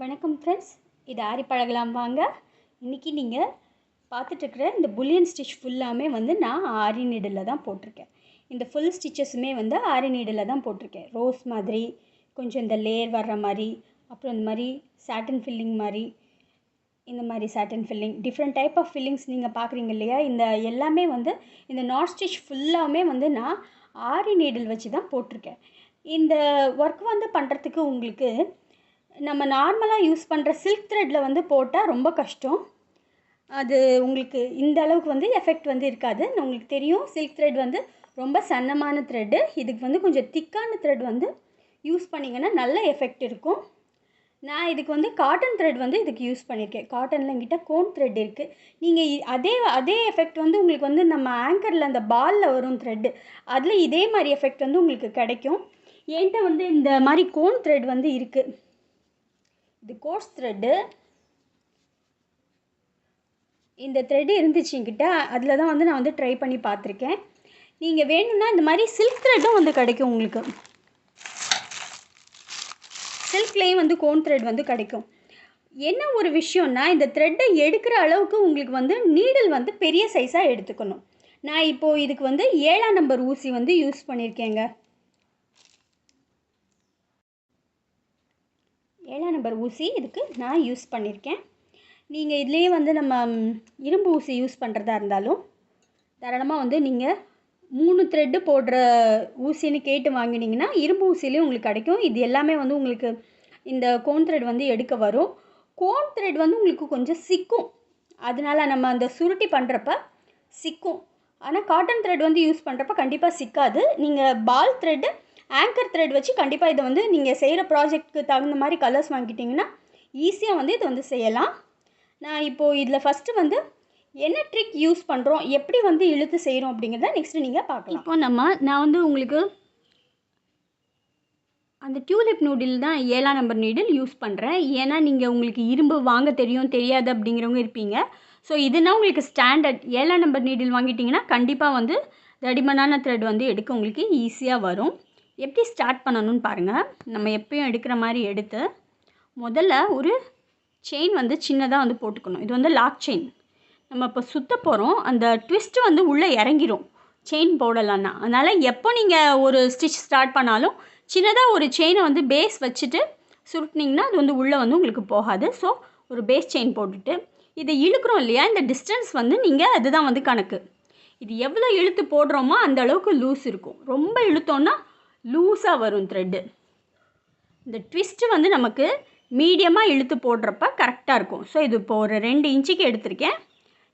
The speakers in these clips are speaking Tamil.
வணக்கம் ஃப்ரெண்ட்ஸ் இது ஆரி பழகலாம் வாங்க. இன்றைக்கி நீங்கள் பார்த்துட்ருக்குற இந்த புல்லியன் ஸ்டிச் ஃபுல்லாமே வந்து நான் ஆரி நீடில் தான் போட்டிருக்கேன். இந்த ஃபுல் ஸ்டிச்சஸுமே வந்து ஆரி நீடில் தான் போட்டிருக்கேன். ரோஸ் மாதிரி கொஞ்சம் இந்த லேயர் வர்ற மாதிரி அப்புறம் இந்த மாதிரி சாட்டன் ஃபில்லிங் மாதிரி இந்த மாதிரி cotton filling different type of fillings நீங்கள் பார்க்குறீங்க இல்லையா? இந்த எல்லாமே வந்து இந்த நாட் ஸ்டிச் ஃபுல்லாமே வந்து நான் ஆரி நீடில் வச்சு தான் போட்டிருக்கேன். இந்த ஒர்க் வந்து பண்ணுறதுக்கு உங்களுக்கு நம்ம நார்மலாக யூஸ் பண்ணுற சில்க் த்ரெட்டில் வந்து போட்டால் ரொம்ப கஷ்டம். அது உங்களுக்கு இந்த அளவுக்கு வந்து எஃபெக்ட் வந்து இருக்காது. உங்களுக்கு தெரியும் சில்க் த்ரெட் வந்து ரொம்ப சன்னமான த்ரெட்டு இதுக்கு வந்து கொஞ்சம் திக்கான த்ரெட் வந்து யூஸ் பண்ணிங்கன்னா நல்ல எஃபெக்ட் இருக்கும். நான் இதுக்கு வந்து காட்டன் த்ரெட் வந்து இதுக்கு யூஸ் பண்ணியிருக்கேன் காட்டனில் எங்கிட்ட கோன் த்ரெட் இருக்குது நீங்கள் அதே அதே எஃபெக்ட் வந்து உங்களுக்கு வந்து நம்ம ஆங்கரில் அந்த பாலில் வரும் த்ரெட்டு அதில் இதே மாதிரி எஃபெக்ட் வந்து உங்களுக்கு கிடைக்கும். என்கிட்ட வந்து இந்த மாதிரி கோன் த்ரெட் வந்து இருக்குது இது கோர்ஸ் த்ரெட்டு இந்த த்ரெட் இருந்துச்சு என்கிட்ட. அதில் தான் வந்து நான் வந்து ட்ரை பண்ணி பார்த்துருக்கேன். நீங்கள் வேணும்னா இந்த மாதிரி சில்க் த்ரெட்டும் வந்து கிடைக்கும் உங்களுக்கு. சில்க்லேயும் வந்து கோன் த்ரெட் வந்து கிடைக்கும். என்ன ஒரு விஷயம்னா இந்த த்ரெட்டை எடுக்கிற அளவுக்கு உங்களுக்கு வந்து நீடில் வந்து பெரிய சைஸாக எடுத்துக்கணும். நான் இப்போது இதுக்கு வந்து ஏழாம் நம்பர் ஊசி வந்து யூஸ் பண்ணியிருக்கேங்க ஏழாம் நம்பர் ஊசி இதுக்கு நான் யூஸ் பண்ணியிருக்கேன். நீங்கள் இதுலேயே வந்து நம்ம இரும்பு ஊசி யூஸ் பண்ணுறதா இருந்தாலும் தாராளமாக வந்து நீங்கள் மூணு த்ரெட்டு போடுற ஊசின்னு கேட்டு வாங்கினீங்கன்னா இரும்பு ஊசிலையும் உங்களுக்கு கிடைக்கும். இது எல்லாமே வந்து உங்களுக்கு இந்த கோன் த்ரெட் வந்து எடுக்க வரும். கோன் த்ரெட் வந்து உங்களுக்கு கொஞ்சம் சிக்கும். அதனால நம்ம அந்த சுருட்டி பண்ணுறப்ப சிக்கும். ஆனால் காட்டன் த்ரெட் வந்து யூஸ் பண்ணுறப்ப கண்டிப்பாக சிக்காது. நீங்கள் பால் த்ரெட்டு ஆங்கர் த்ரெட் வச்சு கண்டிப்பாக இதை வந்து நீங்கள் செய்கிற ப்ராஜெக்ட்க்கு தகுந்த மாதிரி கலர்ஸ் வாங்கிட்டிங்கன்னா ஈஸியாக வந்து இதை வந்து செய்யலாம். நான் இப்போது இதில் ஃபஸ்ட்டு வந்து என்ன ட்ரிக் யூஸ் பண்ணுறோம் எப்படி வந்து இழுத்து செய்கிறோம் அப்படிங்கிறத நெக்ஸ்ட்டு நீங்கள் பார்க்கலாம். இப்போ நம்ம நான் வந்து உங்களுக்கு அந்த டியூலிப் நூடில் தான் ஏழாம் நம்பர் நீடில் யூஸ் பண்ணுறேன் ஏன்னா நீங்கள் உங்களுக்கு இரும்பு வாங்க தெரியும் தெரியாது அப்படிங்கிறவங்க இருப்பீங்க. ஸோ இதுனா உங்களுக்கு ஸ்டாண்டர்ட் ஏழாம் நம்பர் நீடில் வாங்கிட்டிங்கன்னா கண்டிப்பாக வந்து தடிமனான த்ரெட் வந்து எடுக்க உங்களுக்கு ஈஸியாக வரும். எப்படி ஸ்டார்ட் பண்ணணும்னு பாருங்கள் நம்ம எப்பயும் எடுக்கிற மாதிரி எடுத்து முதல்ல ஒரு செயின் வந்து சின்னதாக வந்து போட்டுக்கணும். இது வந்து லாக் செயின் நம்ம இப்போ சுத்த போகிறோம் அந்த ட்விஸ்ட்டு வந்து உள்ளே இறங்கிரும். செயின் போடலான்னா. அதனால் எப்போ நீங்கள் ஒரு ஸ்டிச் ஸ்டார்ட் பண்ணாலும் சின்னதாக ஒரு செயினை வந்து பேஸ் வச்சுட்டு சுருட்டினிங்கன்னா அது வந்து உள்ளே வந்து உங்களுக்கு போகாது. ஸோ ஒரு பேஸ் செயின் போட்டுட்டு இதை இழுக்கிறோம் இல்லையா? இந்த டிஸ்டன்ஸ் வந்து நீங்கள் அதுதான் வந்து கணக்கு. இது எவ்வளோ இழுத்து போடுறோமோ அந்த அளவுக்கு லூஸ் இருக்கும். ரொம்ப இழுத்தோன்னா லூஸாக வரும் த்ரெட்டு இந்த ட்விஸ்ட்டு வந்து நமக்கு மீடியமாக இழுத்து போடுறப்ப கரெக்டாக இருக்கும். ஸோ இது இப்போ ஒரு ரெண்டு இன்ச்சுக்கு எடுத்திருக்கேன்.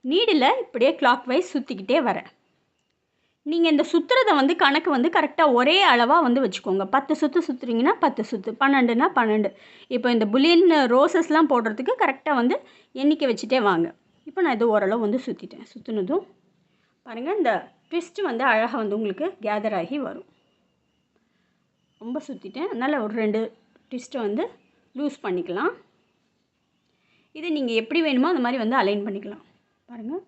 நீடில் இப்படியே கிளாக் வைஸ் சுற்றிக்கிட்டே வரேன் நீங்கள் இந்த சுற்றுறதை வந்து கணக்கு வந்து கரெக்டாக ஒரே அளவாக வந்து வச்சுக்கோங்க. பத்து சுற்று சுற்றுறீங்கன்னா பத்து சுற்று பன்னெண்டுனா பன்னெண்டு. இப்போ இந்த புலியன் ரோசஸ்லாம் போடுறதுக்கு கரெக்டாக வந்து எண்ணிக்கை வச்சுட்டே வாங்க. இப்போ நான் இது ஓரளவு வந்து சுற்றிட்டேன் சுற்றுனதும் பாருங்கள் இந்த ட்விஸ்ட்டு வந்து அழகாக வந்து உங்களுக்கு கேதர் ஆகி வரும். ரொம்ப சுற்றிட்டேன் அதனால் ஒரு ரெண்டு ட்விஸ்ட்டை வந்து லூஸ் பண்ணிக்கலாம். இது நீங்கள் எப்படி வேணுமோ அந்த மாதிரி வந்து அலைன் பண்ணிக்கலாம். பாருங்கள்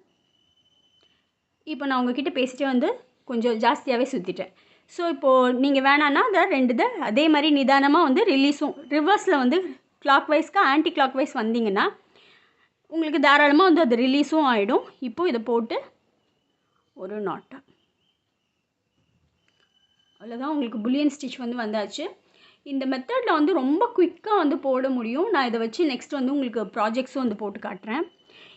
இப்போ நான் உங்ககிட்ட பேசிட்டே வந்து கொஞ்சம் ஜாஸ்தியாகவே சுற்றிட்டேன் ஸோ இப்போது நீங்கள் வேணான்னா அதை ரெண்டு இதை அதே மாதிரி நிதானமாக வந்து ரிலீஸும் ரிவர்ஸில் வந்து கிளாக் வைஸ்க்கு ஆன்டி கிளாக் வைஸ் வந்தீங்கன்னா உங்களுக்கு தாராளமாக வந்து அது ரிலீஸும் ஆகிடும் இப்போது இதை போட்டு ஒரு நாட்டை அவ்வளோதான் உங்களுக்கு புல்லியன் ஸ்டிச் வந்து வந்தாச்சு. இந்த மெத்தடில் வந்து ரொம்ப குயிக்காக வந்து போட முடியும். நான் இதை வச்சு நெக்ஸ்ட் வந்து உங்களுக்கு ப்ராஜெக்ட்ஸும் வந்து போட்டு காட்டுறேன்.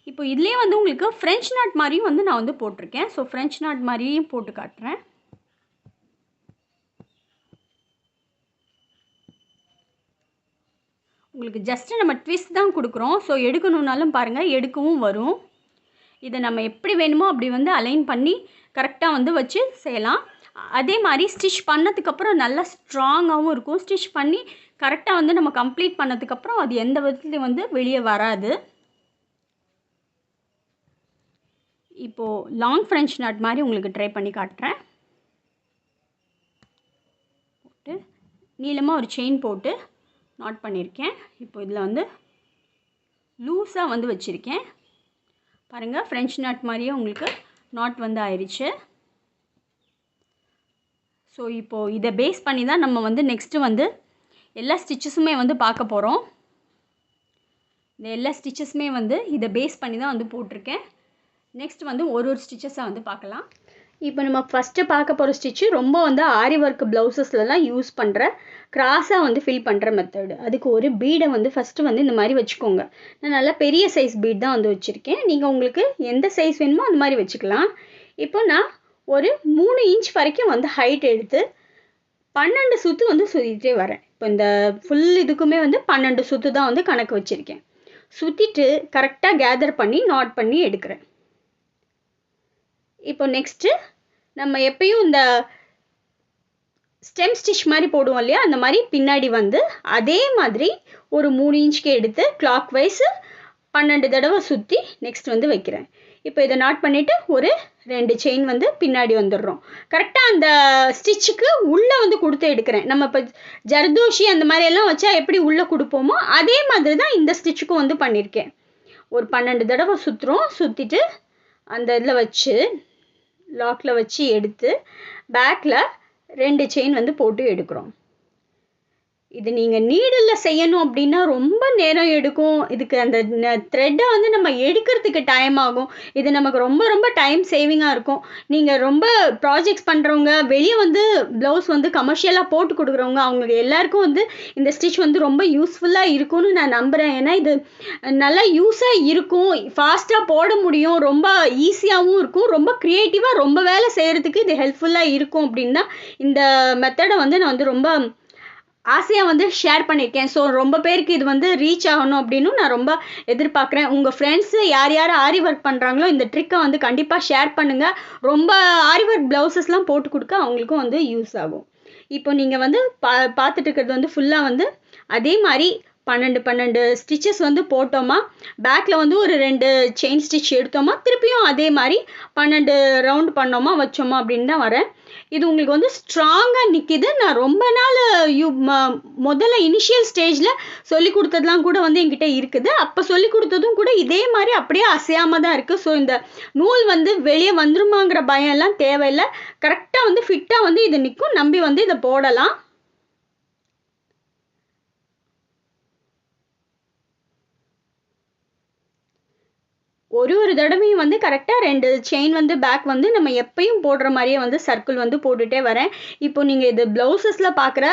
இப்போ இதுலேயே வந்து உங்களுக்கு ஃப்ரெஞ்ச் நாட் மாதிரியும் வந்து நான் வந்து போட்டிருக்கேன். ஸோ ஃப்ரெஞ்ச் நாட் மாதிரியும் போட்டு காட்டுறேன். உங்களுக்கு ஜஸ்ட்டு நம்ம ட்விஸ்ட் தான் கொடுக்குறோம். ஸோ எடுக்கணுன்னாலும் பாருங்கள் எடுக்கவும் வரும். இதை நம்ம எப்படி வேணுமோ அப்படி வந்து அலைன் பண்ணி கரெக்டாக வந்து வச்சு செய்யலாம். அதே மாதிரி ஸ்டிச் பண்ணதுக்கப்புறம் நல்லா ஸ்ட்ராங்காகவும் இருக்கும். ஸ்டிச் பண்ணி கரெக்டாக வந்து நம்ம கம்ப்ளீட் பண்ணதுக்கப்புறம் அது எந்த விதத்துலையும் வந்து வெளியே வராது. இப்போது லாங் ஃப்ரெஞ்ச் நாட் மாதிரி உங்களுக்கு ட்ரை பண்ணி காட்டுறேன். போட்டு நீளமாக ஒரு செயின் போட்டு நாட் பண்ணியிருக்கேன். இப்போ இதில் வந்து லூஸாக வந்து வச்சுருக்கேன். பாருங்கள் ஃப்ரெஞ்ச் நாட் மாதிரியே உங்களுக்கு நாட் வந்து ஆயிடுச்சு ஸோ இப்போது இதை பேஸ் பண்ணி தான் நம்ம வந்து நெக்ஸ்ட்டு வந்து எல்லா ஸ்டிச்சஸுமே வந்து பார்க்க போகிறோம் இந்த எல்லா ஸ்டிச்சஸுமே வந்து இதை பேஸ் பண்ணி தான் வந்து போட்டிருக்கேன். நெக்ஸ்ட் வந்து ஒரு ஒரு ஸ்டிச்சஸாக வந்து பார்க்கலாம். இப்போ நம்ம ஃபஸ்ட்டு பார்க்க போகிற ஸ்டிச்சு ரொம்ப வந்து ஆரி ஒர்க் ப்ளவுசஸ்லலாம் யூஸ் பண்ணுற கிராஸாக வந்து ஃபில் பண்ணுற மெத்தடு அதுக்கு ஒரு பீடை வந்து ஃபஸ்ட்டு வந்து இந்த மாதிரி வச்சுக்கோங்க. நான் நல்லா பெரிய சைஸ் பீட் தான் வந்து வச்சுருக்கேன். நீங்கள் உங்களுக்கு எந்த சைஸ் வேணுமோ அந்த மாதிரி வச்சுக்கலாம். இப்போ நான் ஒரு மூணு இன்ச் வரைக்கும் வந்து ஹைட் எடுத்து பன்னெண்டு சுற்று வந்து சுற்றிட்டே வரேன். இப்போ இந்த ஃபுல் இதுக்குமே வந்து பன்னெண்டு சுற்று தான் வந்து கணக்கு வச்சுருக்கேன். சுற்றிட்டு கரெக்டாக கேதர் பண்ணி நாட் பண்ணி எடுக்கிறேன். இப்போ நெக்ஸ்ட்டு நம்ம எப்பயும் இந்த ஸ்டெம் ஸ்டிச் மாதிரி போடுவோம் இல்லையா? அந்த மாதிரி பின்னாடி வந்து அதே மாதிரி ஒரு மூணு இன்ச்சுக்கு எடுத்து கிளாக் வைஸு பன்னெண்டு தடவை சுற்றி நெக்ஸ்ட் வந்து வைக்கிறேன். இப்போ இதை நாட் பண்ணிவிட்டு ஒரு ரெண்டு செயின் வந்து பின்னாடி வந்துடுறோம். கரெக்டாக அந்த ஸ்டிச்சுக்கு உள்ளே வந்து கொடுத்து எடுக்கிறேன். நம்ம இப்போ ஜர்தோஷி அந்த மாதிரி எல்லாம் வச்சா எப்படி உள்ளே கொடுப்போமோ அதே மாதிரி தான் இந்த ஸ்டிச்சுக்கும் வந்து பண்ணியிருக்கேன். ஒரு பன்னெண்டு தடவை சுற்றுறோம் சுற்றிட்டு அந்த இதில் வச்சு லாக்கில் வச்சு எடுத்து பேக்கில் ரெண்டு செயின் வந்து போட்டு எடுக்கிறோம். இது நீங்கள் நீடில் செய்யணும் அப்படின்னா ரொம்ப நேரம் எடுக்கும். இதுக்கு அந்த த்ரெட்டை வந்து நம்ம எடுக்கிறதுக்கு டைம் ஆகும். இது நமக்கு ரொம்ப ரொம்ப டைம் சேவிங்காக இருக்கும். நீங்கள் ரொம்ப ப்ராஜெக்ட்ஸ் பண்ணுறவங்க வெளியே வந்து ப்ளவுஸ் வந்து கமர்ஷியலாக போட்டு கொடுக்குறவங்க அவங்களுக்கு எல்லாருக்கும் வந்து இந்த ஸ்டிச் வந்து ரொம்ப யூஸ்ஃபுல்லாக இருக்கும்னு நான் நம்புகிறேன் ஏன்னா இது நல்லா யூஸாக இருக்கும். ஃபாஸ்ட்டாக போட முடியும். ரொம்ப ஈஸியாகவும் இருக்கும். ரொம்ப க்ரியேட்டிவாக ரொம்ப வேலை செய்கிறதுக்கு இது ஹெல்ப்ஃபுல்லாக இருக்கும் அப்படின்னா இந்த மெத்தடை வந்து நான் வந்து ரொம்ப ஆசையாக வந்து ஷேர் பண்ணியிருக்கேன் ஸோ ரொம்ப பேருக்கு இது வந்து ரீச் ஆகணும் அப்படின்னு நான் ரொம்ப எதிர்பார்க்குறேன். உங்கள் ஃப்ரெண்ட்ஸு யார் யார் ஆரி ஒர்க் பண்ணுறாங்களோ இந்த ட்ரிக்கை வந்து கண்டிப்பாக ஷேர் பண்ணுங்கள் ரொம்ப ஆரி ஒர்க் ப்ளவுசஸ்லாம் போட்டு கொடுக்க அவங்களுக்கும் வந்து யூஸ் ஆகும். இப்போ நீங்கள் வந்து பா பார்த்துட்டு இருக்கிறது வந்து ஃபுல்லாக வந்து அதே மாதிரி பன்னெண்டு பன்னெண்டு ஸ்டிச்சஸ் வந்து போட்டோமா? பேக்கில் வந்து ஒரு ரெண்டு செயின் ஸ்டிச் எடுத்தோமா? திருப்பியும் அதே மாதிரி பன்னெண்டு ரவுண்ட் பண்ணோமா? வச்சோமா? அப்படின்னு தான் வரேன். இது உங்களுக்கு வந்து ஸ்ட்ராங்காக நிற்கிது நான் ரொம்ப நாள் யூ முதல்ல இனிஷியல் ஸ்டேஜில் சொல்லி கொடுத்ததுலாம் கூட வந்து என்கிட்ட இருக்குது. அப்போ சொல்லி கொடுத்ததும் கூட இதே மாதிரி அப்படியே அசையாமல் தான் இருக்குது ஸோ இந்த நூல் வந்து வெளியே வந்துருமாங்கிற பயம் எல்லாம் தேவையில்லை. கரெக்டாக வந்து ஃபிட்டாக வந்து இது நிற்கும் நம்பி வந்து இதை போடலாம். ஒரு ஒரு தடவையும் வந்து கரெக்டாக ரெண்டு செயின் வந்து பேக் வந்து நம்ம எப்பயும் போடுற மாதிரியே வந்து சர்க்கிள் வந்து போட்டுகிட்டே வரேன். இப்போ நீங்கள் இது ப்ளவுசஸில் பார்க்குற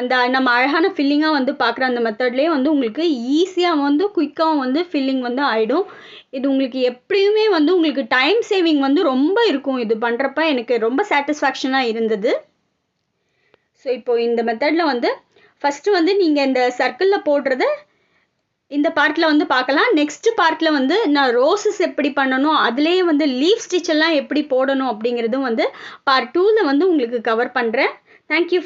அந்த நம்ம அழகான ஃபில்லிங்காக வந்து பார்க்குற அந்த மெத்தட்லேயே வந்து உங்களுக்கு ஈஸியாக வந்து குயிக்காகவும் வந்து ஃபில்லிங் வந்து ஆகிடும் இது உங்களுக்கு எப்படியுமே வந்து உங்களுக்கு டைம் சேவிங் வந்து ரொம்ப இருக்கும். இது பண்ணுறப்ப எனக்கு ரொம்ப சாட்டிஸ்ஃபேக்ஷனாக இருந்தது. ஸோ இப்போது இந்த மெத்தடில் வந்து ஃபஸ்ட்டு வந்து நீங்கள் இந்த சர்க்கிளில் போடுறத இந்த பார்ட்டில் வந்து பார்க்கலாம். நெக்ஸ்ட் பார்ட்டில் வந்து நான் ரோசஸ் எப்படி பண்ணணும் அதுலேயே வந்து லீவ் ஸ்டிச் எல்லாம் எப்படி போடணும் அப்படிங்கிறதும் வந்து பார்ட் டூவில் வந்து உங்களுக்கு கவர் பண்ணுறேன் தேங்க்யூ